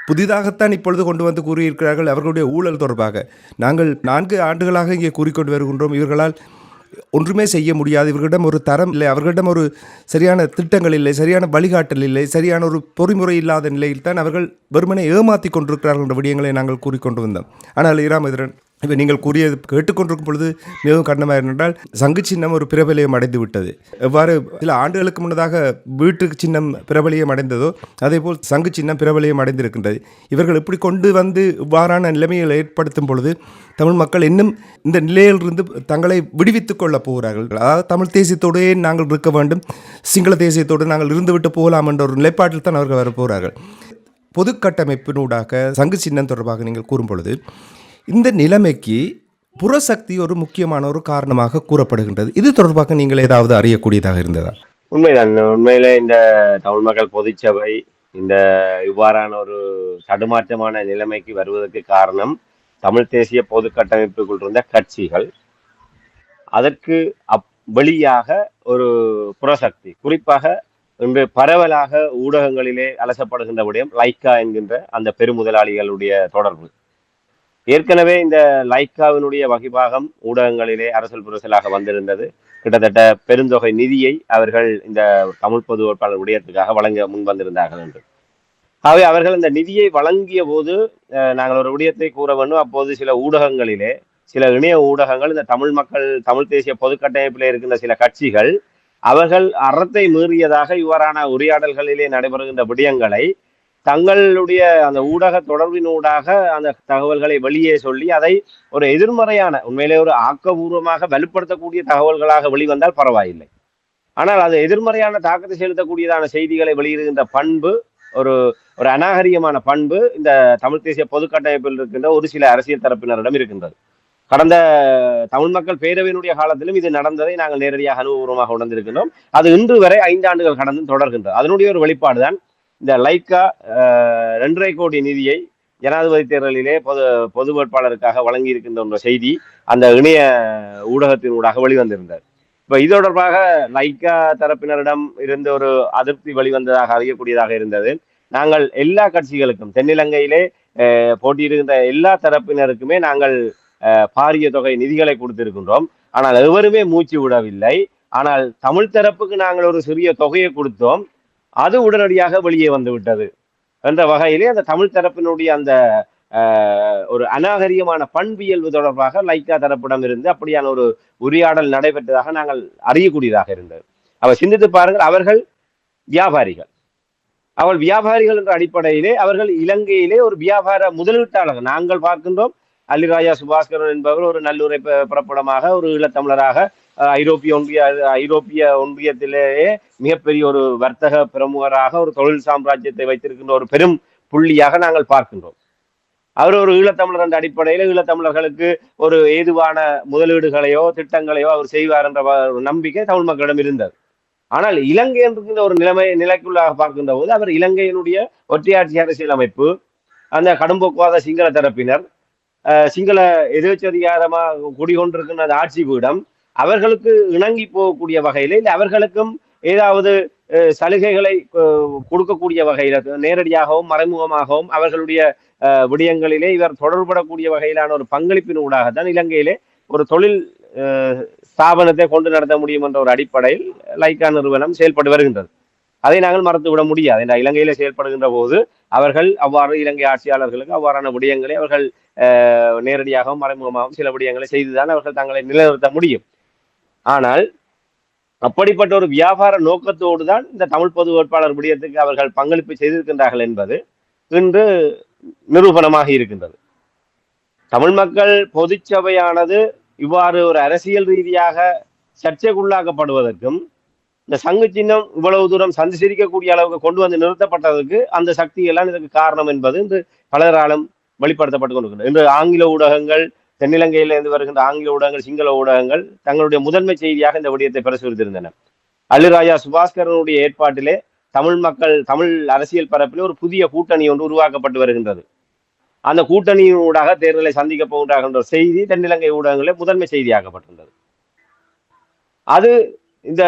புதிதாகத்தான் இப்பொழுது கொண்டு வந்து கூறியிருக்கிறார்கள் அவர்களுடைய ஊழல் தொடர்பாக. நாங்கள் நான்கு ஆண்டுகளாக இங்கே கூறிக்கொண்டு வருகின்றோம். இவர்களால் ஒன்றுமே செய்ய முடியாது. இவர்களிடம் ஒரு தரம் இல்லை. அவர்களிடம் ஒரு சரியான திட்டங்கள் இல்லை. சரியான வழிகாட்டல் இல்லை. சரியான ஒரு பொறிமுறை இல்லாத நிலையில் தான் அவர்கள் வெறுமனை ஏமாற்றி கொண்டிருக்கிறார்கள் என்ற விடயங்களை நாங்கள் கூறிக்கொண்டு வந்தோம். ஆனால் இராமதிரன் இப்போ நீங்கள் கூறியது கேட்டுக்கொண்டிருக்கும் பொழுது மிகவும் கடினமாக இருந்தால் சங்கு சின்னம் ஒரு பிரபலியம் அடைந்து விட்டது எவ்வாறு சில ஆண்டுகளுக்கு முன்னதாக வீட்டு சின்னம் பிரபலியம் அடைந்ததோ அதேபோல் சங்கு சின்னம் பிரபலியம் அடைந்திருக்கின்றது. இவர்கள் இப்படி கொண்டு வந்து இவ்வாறான நிலைமைகளை ஏற்படுத்தும் பொழுது தமிழ் மக்கள் இன்னும் இந்த நிலையிலிருந்து தங்களை விடுவித்துக் கொள்ளப் போகிறார்கள். அதாவது தமிழ் தேசியத்தோடே நாங்கள் இருக்க வேண்டும் சிங்கள தேசியத்தோடு நாங்கள் இருந்துவிட்டு போகலாம் என்ற ஒரு நிலைப்பாட்டில் தான் அவர்கள் வரப்போகிறார்கள் பொது கட்டமைப்பினூடாக சங்கு சின்னம் தொடர்பாக நீங்கள் கூறும் பொழுது இந்த நிலைமைக்கு புறசக்தி ஒரு முக்கியமான ஒரு காரணமாக கூறப்படுகின்றது. இது தொடர்பாக நீங்கள் ஏதாவது அறியக்கூடியதாக இருந்ததா? உண்மைதான். உண்மையிலே இந்த தமிழ் மக்கள் பொதுச்சபை இந்த இவ்வாறான ஒரு தடுமாற்றமான நிலைமைக்கு வருவதற்கு காரணம் தமிழ் தேசிய பொது கட்டமைப்புக்குள் இருந்த கட்சிகள். அதற்கு அப் வெளியாக ஒரு புறசக்தி குறிப்பாக இன்று பரவலாக ஊடகங்களிலே அலசப்படுகின்ற விடயம் லைக்கா என்கின்ற அந்த பெருமுதலாளிகளுடைய தொடர்பு. ஏற்கனவே இந்த லைக்காவினுடைய வகிபாகம் ஊடகங்களிலே அரசல் புரசலாக வந்திருந்தது. கிட்டத்தட்ட பெருந்தொகை நிதியை அவர்கள் இந்த தமிழ் பொது வேட்பாளர் விடயத்துக்காக வழங்க முன் வந்திருந்தார்கள் என்று. ஆகவே அவர்கள் இந்த நிதியை வழங்கிய போது அஹ், நாங்கள் ஒரு விடயத்தை கூற வேண்டும். அப்போது சில ஊடகங்களிலே சில இணைய ஊடகங்கள் இந்த தமிழ் மக்கள் தமிழ் தேசிய பொதுக்கட்டமைப்பிலே இருக்கின்ற சில கட்சிகள் அவர்கள் அறத்தை மீறியதாக இவ்வாறான உரையாடல்களிலே நடைபெறுகின்ற விடயங்களை தங்களுடைய அந்த ஊடக தொடர்பினூடாக அந்த தகவல்களை வெளியே சொல்லி அதை ஒரு எதிர்மறையான உண்மையிலே ஒரு ஆக்கபூர்வமாக வலுப்படுத்தக்கூடிய தகவல்களாக வெளிவந்தால் பரவாயில்லை. ஆனால் அது எதிர்மறையான தாக்கத்தை செலுத்தக்கூடியதான செய்திகளை வெளியிடுகின்ற பண்பு ஒரு ஒரு அநாகரிகமான பண்பு இந்த தமிழ் தேசிய பொதுக்கட்டமைப்பில் இருக்கின்ற ஒரு சில அரசியல் தரப்பினரிடம் இருக்கின்றது. கடந்த தமிழ் மக்கள் பேரவையினுடைய காலத்திலும் இது நடந்ததை நாங்கள் நேரடியாக அனுபவபூர்வமாக உணர்ந்திருக்கின்றோம். அது இன்று வரை ஐந்து ஆண்டுகள் கடந்து தொடர்கின்றது. அதனுடைய ஒரு வெளிப்பாடுதான் இந்த லைக்கா ரெண்டரை கோடி நிதியை ஜனாதிபதி தேர்தலிலே பொது பொது வேட்பாளருக்காக வழங்கி இருக்கின்ற ஒரு செய்தி அந்த இணைய ஊடகத்தின் ஊடாக வெளிவந்திருந்தது. இப்ப இது தொடர்பாக லைக்கா தரப்பினரிடம் இருந்த ஒரு அதிருப்தி வெளிவந்ததாக அறியக்கூடியதாக இருந்தது. நாங்கள் எல்லா கட்சிகளுக்கும் தென்னிலங்கையிலே அஹ், போட்டியிடுகின்ற எல்லா தரப்பினருக்குமே நாங்கள் அஹ், பாரிய தொகை நிதிகளை கொடுத்திருக்கின்றோம். ஆனால் எவருமே மூச்சு விடவில்லை. ஆனால் தமிழ் தரப்புக்கு நாங்கள் ஒரு சிறிய தொகையை கொடுத்தோம். அது உடனடியாக வெளியே வந்து விட்டது என்ற வகையிலே அந்த தமிழ் தரப்பினுடைய அந்த ஒரு அநாகரிகமான பண்பியல்பு தொடர்பாக லைக்கா தரப்பிடம் இருந்து அப்படியான ஒரு உரையாடல் நடைபெற்றதாக நாங்கள் அறியக்கூடியதாக இருந்தது. அவர் சிந்தித்து பாருங்கள் அவர்கள் வியாபாரிகள். அவள் வியாபாரிகள் என்ற அடிப்படையிலே அவர்கள் இலங்கையிலே ஒரு வியாபார முதலீட்டாளர்கள். நாங்கள் பார்க்கின்றோம் அல்லிராஜா சுபாஸ்கரன் என்பவர் ஒரு நல்லுரை புறப்படமாக ஒரு ஈழத்தமிழராக ஐரோப்பிய ஒன்றிய ஐரோப்பிய ஒன்றியத்திலேயே மிகப்பெரிய ஒரு வர்த்தக பிரமுகராக ஒரு தொழில் சாம்ராஜ்யத்தை வைத்திருக்கின்ற ஒரு பெரும் புள்ளியாக நாங்கள் பார்க்கின்றோம். அவர் ஒரு ஈழத்தமிழர் என்ற அடிப்படையில் ஈழத்தமிழர்களுக்கு ஒரு ஏதுவான முதலீடுகளையோ திட்டங்களையோ அவர் செய்வார் என்ற ஒரு நம்பிக்கை தமிழ் மக்களிடம் இருந்தது. ஆனால் இலங்கை என்கின்ற ஒரு நிலைமை நிலைக்குள்ளாக பார்க்கின்ற போது அவர் இலங்கையினுடைய ஒற்றையாட்சி அரசியல் அமைப்பு அந்த கடும்போக்குவாத சிங்கள தரப்பினர் சிங்கள எதிர்ச்சதிகாரமாக குடிகொண்டிருக்கின்ற அந்த ஆட்சி பீடம் அவர்களுக்கு இணங்கி போகக்கூடிய வகையில இல்லை அவர்களுக்கும் ஏதாவது அஹ், சலுகைகளை கொடுக்கக்கூடிய வகையில நேரடியாகவும் மறைமுகமாகவும் அவர்களுடைய அஹ், விடயங்களிலே இவர் தொடர்படக்கூடிய வகையிலான ஒரு பங்களிப்பின் ஊடாகத்தான் இலங்கையிலே ஒரு தொழில் அஹ், ஸ்தாபனத்தை கொண்டு நடத்த முடியும் என்ற ஒரு அடிப்படையில் லைக்கா நிறுவனம் செயல்பட்டு வருகின்றது. அதை நாங்கள் மறந்துவிட முடியாது. இலங்கையில செயல்படுகின்ற போது அவர்கள் அவ்வாறு இலங்கை ஆட்சியாளர்களுக்கு அவ்வாறான விடயங்களை அவர்கள் அஹ், நேரடியாகவும் மறைமுகமாகவும் சில விடயங்களை செய்துதான் அவர்கள் தங்களை நிலைநிறுத்த முடியும். ஆனால் அப்படிப்பட்ட ஒரு வியாபார நோக்கத்தோடு தான் இந்த தமிழ் பொது வேட்பாளர் விடயத்துக்கு அவர்கள் பங்களிப்பு செய்திருக்கின்றார்கள் என்பது இன்று நிரூபணமாக இருக்கின்றது. தமிழ் மக்கள் பொதுச்சபையானது இவ்வாறு ஒரு அரசியல் ரீதியாக சர்ச்சைக்குள்ளாக்கப்படுவதற்கும் இந்த சங்கு சின்னம் இவ்வளவு தூரம் சந்திச்சிருக்கக்கூடிய அளவுக்கு கொண்டு வந்து நிறுத்தப்பட்டதற்கு அந்த சக்தி எல்லாம் இதற்கு காரணம் என்பது இன்று பலராலும் வெளிப்படுத்தப்பட்டு கொண்டிருக்கிறது இன்று ஆங்கில ஊடகங்கள் தென்னிலங்கையில இருந்து வருகின்ற ஆங்கில ஊடகங்கள் சிங்கள ஊடகங்கள் தங்களுடைய முதன்மை செய்தியாக இந்த விடயத்தை பிரசுரித்திருந்தன. அல்லுராஜா சுபாஸ்கரனுடைய ஏற்பாட்டிலே தமிழ் மக்கள் தமிழ் அரசியல் பரப்பிலே ஒரு புதிய கூட்டணி ஒன்று உருவாக்கப்பட்டு வருகின்றது. அந்த கூட்டணியின் ஊடாக தேர்தலை சந்திக்க போகின்றார்கள் செய்தி தென்னிலங்கை ஊடகங்களில் முதன்மை செய்தியாகப்பட்டிருந்தது அது இந்த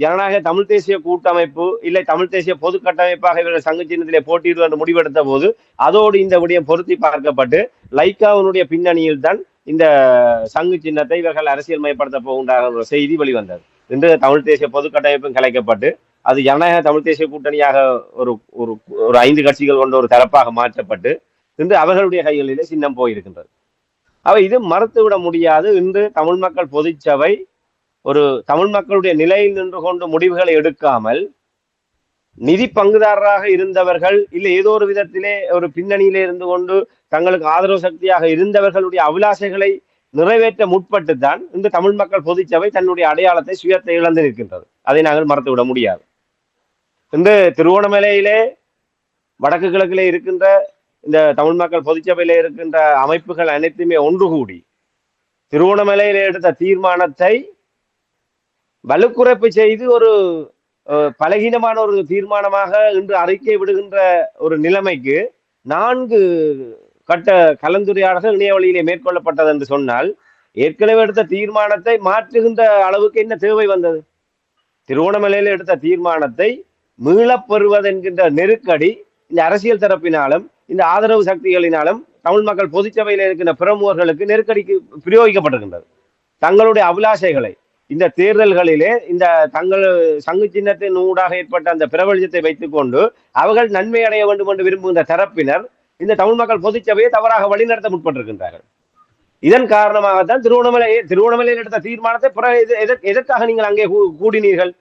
ஜனநாயக தமிழ் தேசிய கூட்டமைப்பு இல்லை தமிழ் தேசிய பொது கட்டமைப்பாக இவர்கள் சங்க சின்னத்திலே போட்டியிடுவது என்று முடிவெடுத்த போது அதோடு இந்த விடயம் பொருத்தி பார்க்கப்பட்டு லைக்காவினுடைய பின்னணியில் தான் இந்த சங்கு சின்னத்தை இவர்கள் அரசியல் மயப்படுத்த போகின்றார்கள் செய்தி வெளிவந்தது. இன்று தமிழ் தேசிய பொது கட்டமைப்பும் கலைக்கப்பட்டு அது ஜனநாயக தமிழ் தேசிய கூட்டணியாக ஒரு ஒரு ஒரு ஐந்து கட்சிகள் கொண்ட ஒரு தரப்பாக மாற்றப்பட்டு இன்று அவர்களுடைய கைகளிலே சின்னம் போயிருக்கின்றது. அவை இது மறுத்துவிட முடியாது. இன்று தமிழ் மக்கள் பொதுச்சபை ஒரு தமிழ் மக்களுடைய நிலையில் நின்று கொண்டு முடிவுகளை எடுக்காமல் நிதி பங்குதாரராக இருந்தவர்கள் இல்லை ஏதோ ஒரு விதத்திலே ஒரு பின்னணியிலே இருந்து கொண்டு தங்களுக்கு ஆதரவு சக்தியாக இருந்தவர்களுடைய அபிலாசைகளை நிறைவேற்ற முற்பட்டு தான் இந்த தமிழ் மக்கள் பொதுச்சபை தன்னுடைய அடையாளத்தை சுயத்தை இழந்து நிற்கின்றது. அதை நாங்கள் மறந்துவிட முடியாது. இன்று திருவோணமலையிலே வடக்கு கிழக்கிலே இருக்கின்ற இந்த தமிழ் மக்கள் பொதுச்சபையில இருக்கின்ற அமைப்புகள் அனைத்துமே ஒன்று கூடி திருவோணமலையிலே எடுத்த தீர்மானத்தை வலுக்குறைப்பு செய்து ஒரு பலகீனமான ஒரு தீர்மானமாக இன்று அறிக்கை விடுகின்ற ஒரு நிலைமைக்கு நான்கு கட்ட கலந்துரையாடல்கள் இணைய வழியிலே மேற்கொள்ளப்பட்டது என்று சொன்னால் ஏற்கனவே எடுத்த தீர்மானத்தை மாற்றுகின்ற அளவுக்கு என்ன தேவை வந்தது? திருவோணமலையில் எடுத்த தீர்மானத்தை மீளப் என்கின்ற நெருக்கடி இந்த அரசியல் தரப்பினாலும் இந்த ஆதரவு சக்திகளினாலும் தமிழ் மக்கள் பொதுச்சபையில் இருக்கின்ற பிரமுகர்களுக்கு நெருக்கடிக்கு பிரயோகிக்கப்பட்டிருக்கின்றது. தங்களுடைய அபிலாஷைகளை இந்த தேர்தல்களிலே இந்த தங்கள் சங்கு சின்னத்தின் ஊடாக ஏற்பட்ட அந்த பிரபலத்தை வைத்துக்கொண்டு அவர்கள் நன்மை அடைய வேண்டும் என்று விரும்புகின்ற தரப்பினர் இந்த தமிழ் மக்கள் பொதுச்சபையை தவறாக வழிநடத்த முற்பட்டிருக்கின்றார்கள். இதன் காரணமாகத்தான் திருவண்ணாமலை திருவண்ணாமலையில் எடுத்த தீர்மானத்தை பிற எது- எதற்காக நீங்கள் அங்கே கூடினீர்கள்?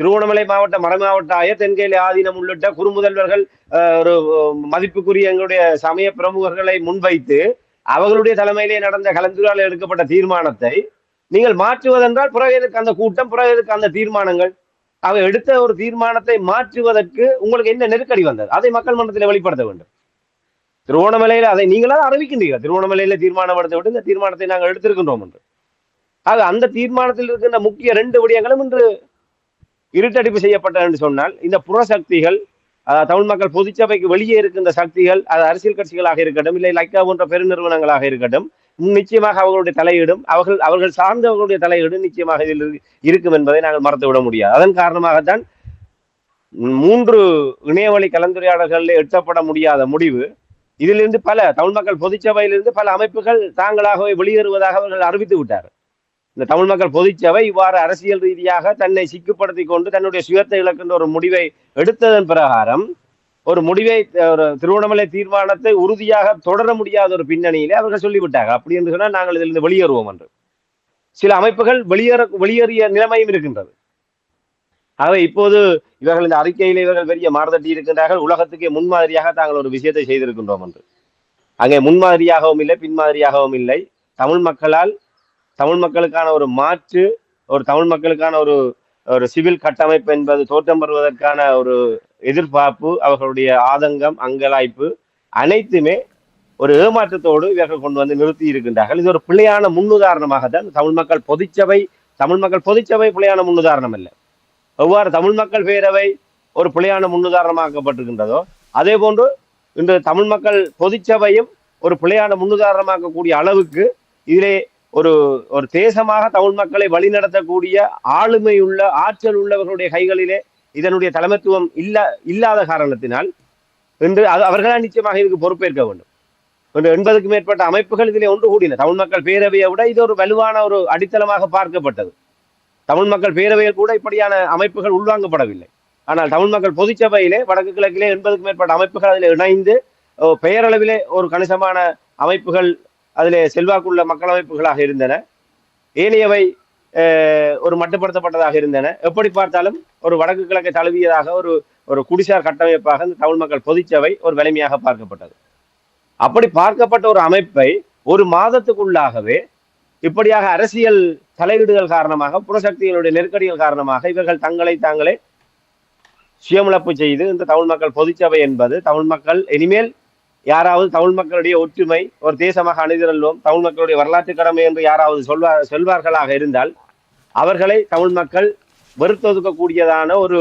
திருவண்ணாமலை மாவட்ட மறைமாவட்ட ஆயர் தென்கேலி ஆதீனம் உள்ளிட்ட குறுமுதல்வர்கள் அஹ், ஒரு மதிப்புக்குரிய எங்களுடைய சமய பிரமுகர்களை முன்வைத்து அவர்களுடைய தலைமையிலே நடந்த கலந்துரையாடல் எடுக்கப்பட்ட தீர்மானத்தை நீங்கள் மாற்றுவதென்றால் பிறகு அந்த கூட்டம் பிறகு அந்த தீர்மானங்கள்? அவ எடுத்த ஒரு தீர்மானத்தை மாற்றுவதற்கு உங்களுக்கு என்ன நெருக்கடி வந்தது? அதை மக்கள் மன்றத்தில் வெளிப்படுத்த வேண்டும். திருவோணமலையில அதை நீங்களாக அறிவிக்கின்றீர்கள். திருவோணமலையில தீர்மானம் எடுத்து விட்டு இந்த தீர்மானத்தை நாங்கள் எடுத்திருக்கின்றோம் என்று. ஆக அந்த தீர்மானத்தில் இருக்கின்ற முக்கிய ரெண்டு விடயங்களும் இன்று இருட்டடிப்பு செய்யப்பட்டது என்று சொன்னால் இந்த புறசக்திகள் அதாவது தமிழ் மக்கள் பொதுச்சபைக்கு வெளியே இருக்கின்ற சக்திகள் அது அரசியல் கட்சிகளாக இருக்கட்டும் இல்லை லைக்கா போன்ற பெருநிறுவனங்களாக இருக்கட்டும் நிச்சயமாக அவர்களுடைய தலையீடும் அவர்கள் அவர்கள் சார்ந்தவர்களுடைய தலையீடும் நிச்சயமாக இதில் இருக்கும் என்பதை நாங்கள் மறந்துவிட முடியாது. அதன் காரணமாகத்தான் மூன்று இணையவழி கலந்துரையாடல்களில் எட்டப்பட முடியாத முடிவு இதிலிருந்து பல தமிழ் மக்கள் பொதுச்சபையிலிருந்து பல அமைப்புகள் தாங்களாகவே வெளியேறுவதாக அவர்கள் அறிவித்து விட்டார் இந்த தமிழ் மக்கள் பொதுச்சபை இவ்வாறு அரசியல் ரீதியாக தன்னை சிக்குப்படுத்தி கொண்டு தன்னுடைய சுயத்தை இழக்கின்ற ஒரு முடிவை எடுத்ததன் பிரகாரம் ஒரு முடிவை ஒரு திருவண்ணாமலை தீர்மானத்தை உறுதியாக தொடர முடியாத ஒரு பின்னணியிலே அவர்கள் சொல்லிவிட்டாங்க அப்படி என்று சொன்னால் நாங்கள் இதிலிருந்து வெளியேறுவோம் என்று. சில அமைப்புகள் வெளியேற வெளியேறிய நிலைமையும் இருக்கின்றது. ஆகவே இப்போது இவர்கள் இந்த அறிக்கையில் இவர்கள் பெரிய மாறுதட்டி இருக்கின்றார்கள். உலகத்துக்கே முன்மாதிரியாக தாங்கள் ஒரு விஷயத்தை செய்திருக்கின்றோம் என்று. அங்கே முன்மாதிரியாகவும் இல்லை பின்மாதிரியாகவும் இல்லை. தமிழ் மக்களால் தமிழ் மக்களுக்கான ஒரு மாற்று ஒரு தமிழ் மக்களுக்கான ஒரு ஒரு சிவில் கட்டமைப்பு என்பது தோற்றம் பெறுவதற்கான ஒரு எதிர்பார்ப்பு அவர்களுடைய ஆதங்கம் அங்கலாய்ப்பு அனைத்துமே ஒரு ஏமாற்றத்தோடு இவர்கள் கொண்டு வந்து நிறுத்தி இருக்கின்றார்கள். இது ஒரு புள்ளையான முன்னுதாரணமாக தான் தமிழ் மக்கள் பொதுச்சபை தமிழ் மக்கள் பொதுச்சபை பிள்ளையான முன்னுதாரணம் அல்ல எவ்வாறு தமிழ் மக்கள் பேரவை ஒரு பிள்ளையான முன்னுதாரணமாக்கப்பட்டிருக்கின்றதோ அதே போன்று இன்று தமிழ் மக்கள் பொதுச்சபையும் ஒரு பிள்ளையான முன்னுதாரணமாக்கக்கூடிய அளவுக்கு இதிலே ஒரு ஒரு தேசமாக தமிழ் மக்களை வழிநடத்தக்கூடிய ஆளுமை உள்ள ஆற்றல் உள்ளவர்களுடைய கைகளிலே இதனுடைய தலைமைத்துவம் இல்ல இல்லாத காரணத்தினால் என்று அது அவர்களால் நிச்சயமாக இதுக்கு பொறுப்பேற்க வேண்டும். ஒரு எண்பதுக்கும் மேற்பட்ட அமைப்புகள் இதிலே ஒன்று கூடின. தமிழ் மக்கள் பேரவையை விட இது ஒரு வலுவான ஒரு அடித்தளமாக பார்க்கப்பட்டது. தமிழ் மக்கள் பேரவையில் கூட இப்படியான அமைப்புகள் உள்வாங்கப்படவில்லை. ஆனால் தமிழ் மக்கள் பொதுச்சபையிலே வடக்கு கிழக்கிலே எண்பதுக்கு மேற்பட்ட அமைப்புகள் அதில் இணைந்து பெயரளவிலே ஒரு கணிசமான அமைப்புகள் அதிலே செல்வாக்குள்ள மக்களமைப்புகளாக இருந்தன. ஏனையவை ஒரு மட்டுப்படுத்தப்பட்டதாக இருந்தன. எப்படி பார்த்தாலும் ஒரு வடக்கு கிழக்கை தழுவியதாக ஒரு ஒரு குடிசார் கட்டமைப்பாக இந்த தமிழ் மக்கள் பொதுச்சவை ஒரு வலிமையாக பார்க்கப்பட்டது. அப்படி பார்க்கப்பட்ட ஒரு அமைப்பை ஒரு மாதத்துக்குள்ளாகவே இப்படியாக அரசியல் தலையீடுகள் காரணமாக புறசக்திகளுடைய நெருக்கடிகள் காரணமாக இவர்கள் தங்களை தாங்களே சுயமிழப்பு செய்து இந்த தமிழ் மக்கள் பொதுச்சபை என்பது தமிழ் மக்கள் இனிமேல் யாராவது தமிழ் மக்களுடைய ஒற்றுமை ஒரு தேசமாக அணிதிரல்வோம் தமிழ் மக்களுடைய வரலாற்று கடமை என்று யாராவது சொல்வார் சொல்வார்களாக இருந்தால் அவர்களை தமிழ் மக்கள் வெறுத்தொதுக்கக்கூடியதான ஒரு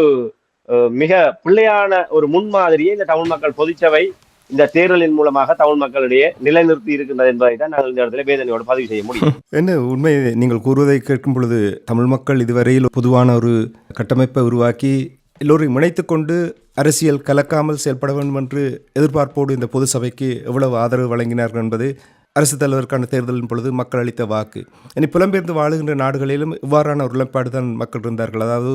மிக பிள்ளையான ஒரு முன்மாதிரியை இந்த தமிழ் மக்கள் பொதுச்சபை இந்த தேர்தலின் மூலமாக தமிழ் மக்களிடையே நிலைநிறுத்தி இருக்கின்றது என்பதை தான் நாங்கள் இந்த இடத்துல வேதனையோடு பதிவு செய்ய முடியும். என்ன உண்மை நீங்கள் கூறுவதை கேட்கும் பொழுது தமிழ் மக்கள் இதுவரையில் பொதுவான ஒரு கட்டமைப்பை உருவாக்கி எல்லோரும் இணைத்துக்கொண்டு அரசியல் கலக்காமல் செயல்பட வேண்டும் என்று எதிர்பார்ப்போடு இந்த பொது சபைக்கு எவ்வளவு ஆதரவு வழங்கினார்கள் என்பது அரசு தலைவருக்கான தேர்தலின் பொழுது மக்கள் அளித்த வாக்கு. இனி புலம்பெயர்ந்து வாழுகின்ற நாடுகளிலும் இவ்வாறான ஒரு நிலைப்பாடு தான் மக்கள் இருந்தார்கள். அதாவது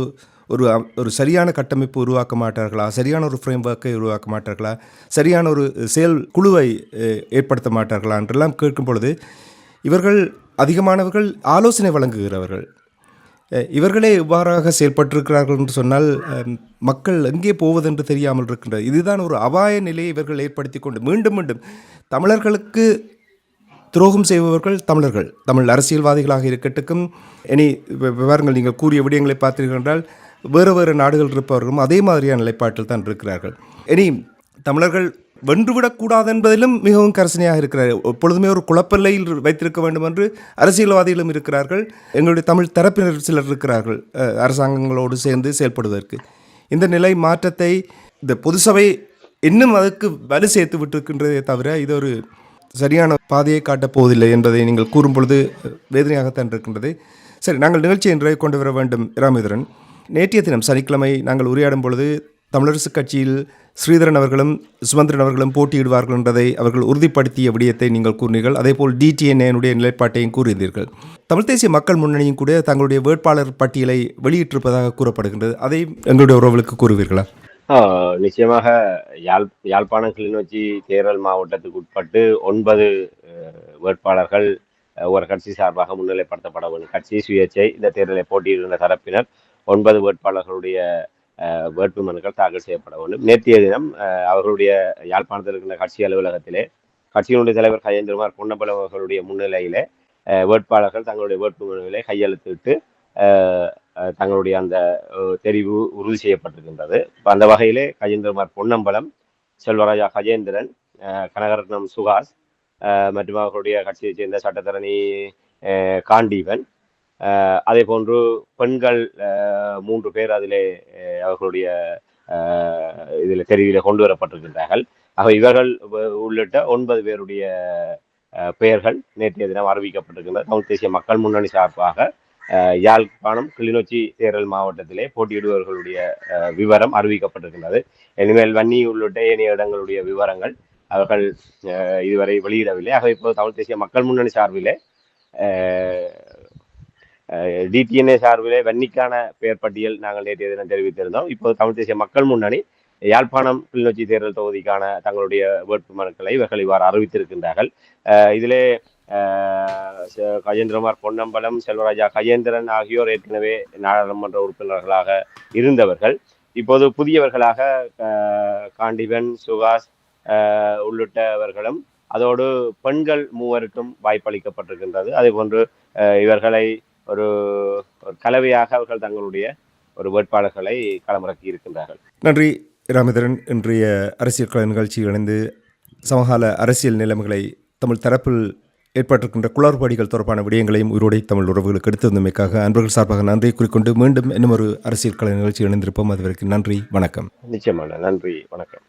ஒரு ஒரு சரியான கட்டமைப்பு உருவாக்க மாட்டார்களா? சரியான ஒரு ஃப்ரேம் ஒர்க்கை உருவாக்க மாட்டார்களா? சரியான ஒரு செயல் குழுவை ஏற்படுத்த மாட்டார்களா? என்றெல்லாம் கேட்கும் பொழுது இவர்கள் அதிகமானவர்கள் ஆலோசனை வழங்குகிறவர்கள். இவர்களே இவ்வாறாக செயல்பட்டிருக்கிறார்கள் என்று சொன்னால் மக்கள் எங்கே போவதென்று தெரியாமல் இருக்கின்றது இதுதான் ஒரு அபாய நிலையை இவர்கள் ஏற்படுத்தி கொண்டு மீண்டும் மீண்டும் தமிழர்களுக்கு துரோகம் செய்பவர்கள் தமிழர்கள். தமிழ் அரசியல்வாதிகளாக இருக்கட்டுக்கும் இனி விவரங்கள் நீங்கள் கூறிய விடயங்களை பார்த்தீர்கள் என்றால் வேறு வேறு நாடுகள் இருப்பவர்களும் அதே மாதிரியான நிலைப்பாட்டில் தான் இருக்கிறார்கள். இனி தமிழர்கள் வென்றுவிடக்கூடாது என்பதிலும் மிகவும் கரசனையாக இருக்கிறார். எப்பொழுதுமே ஒரு குழப்பநிலையில் வைத்திருக்க வேண்டும் என்று அரசியல்வாதிகளும் இருக்கிறார்கள். எங்களுடைய தமிழ் தரப்பினர் சிலர் இருக்கிறார்கள் அரசாங்கங்களோடு சேர்ந்து செயல்படுவதற்கு. இந்த நிலை மாற்றத்தை இந்த பொதுசபை இன்னும் அதுக்கு வலு சேர்த்து விட்டிருக்கின்றதே தவிர இது ஒரு சரியான பாதையை காட்டப் போவதில்லை என்பதை நீங்கள் கூறும் பொழுது வேதனையாகத்தான் இருக்கின்றது. சரி நாங்கள் நிகழ்ச்சி இன்றைய கொண்டு வர வேண்டும் ராமேந்திரன் நேற்றைய தினம் சனிக்கிழமை நாங்கள் உரையாடும் பொழுது தமிழரசுக் கட்சியில் ஸ்ரீதரன் அவர்களும் சுமந்திரன் அவர்களும் போட்டியிடுவார்கள் என்பதை அவர்கள் உறுதிப்படுத்திய விடயத்தை நீங்கள் கூறினீர்கள். அதேபோல் டிடிஎன்ஏனுடைய நிலைப்பாட்டையும் கூறியிருந்தீர்கள். தமிழ் தேசிய மக்கள் முன்னணியும் கூட தங்களுடைய வேட்பாளர் பட்டியலை வெளியிட்டிருப்பதாக கூறப்படுகின்றது. அதை எங்களுடைய உறவுகளுக்கு கூறுவீர்களா? நிச்சயமாக யாழ் யாழ்ப்பாணம் கிளிநொச்சி தேரல் மாவட்டத்துக்கு உட்பட்டு ஒன்பது வேட்பாளர்கள் ஒரு கட்சி சார்பாக முன்னிலைப்படுத்தப்பட வேண்டும். கட்சி சுயேட்சை இந்த தேர்தலை போட்டியிடுகின்ற தரப்பினர் ஒன்பது வேட்பாளர்களுடைய வேட்பு வேட்புமனுக்கள் தாக்கல் செய்யப்பட வேண்டும். நேற்றைய தினம் அஹ், அவர்களுடைய யாழ்ப்பாணத்தில் இருக்கின்ற கட்சி அலுவலகத்திலே கட்சியினுடைய தலைவர் கஜேந்திரகுமார் பொன்னம்பலம் அவர்களுடைய முன்னிலையிலே வேட்பாளர்கள் தங்களுடைய வேட்புமனுகளை கையெழுத்திட்டு அஹ், தங்களுடைய அந்த தெரிவு உறுதி செய்யப்பட்டிருக்கின்றது. அந்த வகையிலே கஜேந்திரகுமார் பொன்னம்பலம் செல்வராஜா கஜேந்திரன் அஹ், கனகரத்னம் சுகாஸ் அஹ், மற்றும் அவர்களுடைய கட்சியைச் சேர்ந்த சட்டத்தரணி காண்டீவன் அதே போன்று பெண்கள் அஹ், மூன்று பேர் அதிலே அவர்களுடைய அஹ், இதில் தெரிவில கொண்டு வரப்பட்டிருக்கின்றார்கள். ஆக இவர்கள் உள்ளிட்ட ஒன்பது பேருடைய அஹ், பெயர்கள் நேற்றைய தினம் அறிவிக்கப்பட்டிருக்கின்றன. தமிழ் தேசிய மக்கள் முன்னணி சார்பாக அஹ், யாழ்ப்பாணம் கிளிநொச்சி தேர்தல் மாவட்டத்திலே போட்டியிடுபவர்களுடைய அஹ், விவரம் அறிவிக்கப்பட்டிருக்கின்றது. இனிமேல் வன்னி உள்ளிட்ட ஏனைய இடங்களுடைய விவரங்கள் அவர்கள் அஹ், இதுவரை வெளியிடவில்லை. ஆக இப்போது தமிழ் தேசிய மக்கள் முன்னணி சார்பிலே டிடிஎன்ஏ சார்பிலே வன்னிக்கான பெயர் பட்டியல் நாங்கள் நேற்றைய தினம் தெரிவித்திருந்தோம். இப்போது தமிழ் தேசிய மக்கள் முன்னணி யாழ்ப்பாணம் கிளிநொச்சி தேர்தல் தொகுதிக்கான தங்களுடைய வேட்பு மனுக்களை இவர்கள் இவ்வாறு அறிவித்திருக்கின்றார்கள். அஹ், இதிலே அஹ், கஜேந்திரகுமார் பொன்னம்பலம் செல்வராஜா கஜேந்திரன் ஆகியோர் ஏற்கனவே நாடாளுமன்ற உறுப்பினர்களாக இருந்தவர்கள். இப்போது புதியவர்களாக அஹ், காண்டிவன் சுகாஸ் உள்ளிட்டவர்களும் அதோடு பெண்கள் மூவருக்கும் வாய்ப்பளிக்கப்பட்டிருக்கின்றது. அதே போன்று அஹ், இவர்களை ஒரு ஒரு கலவையாக அவர்கள் தங்களுடைய ஒரு வேட்பாளர்களை களமிறக்கி இருக்கின்றார்கள். நன்றி ராமேந்திரன். இன்றைய அரசியல் கலை நிகழ்ச்சியில் இணைந்து சமகால அரசியல் நிலைமைகளை தமிழ் தரப்பில் ஏற்பட்டிருக்கின்ற குளறுபடிகள் தொடர்பான விடயங்களையும் உயிரோடை தமிழ் உறவுகளுக்கு எடுத்திருந்தமைக்காக அன்பர்கள் சார்பாக நன்றியை குறிக்கொண்டு மீண்டும் இன்னும் ஒரு அரசியல் கலை நிகழ்ச்சியில் இணைந்திருப்போம். அதுவரைக்கும் நன்றி வணக்கம். நிச்சயமான நன்றி வணக்கம்.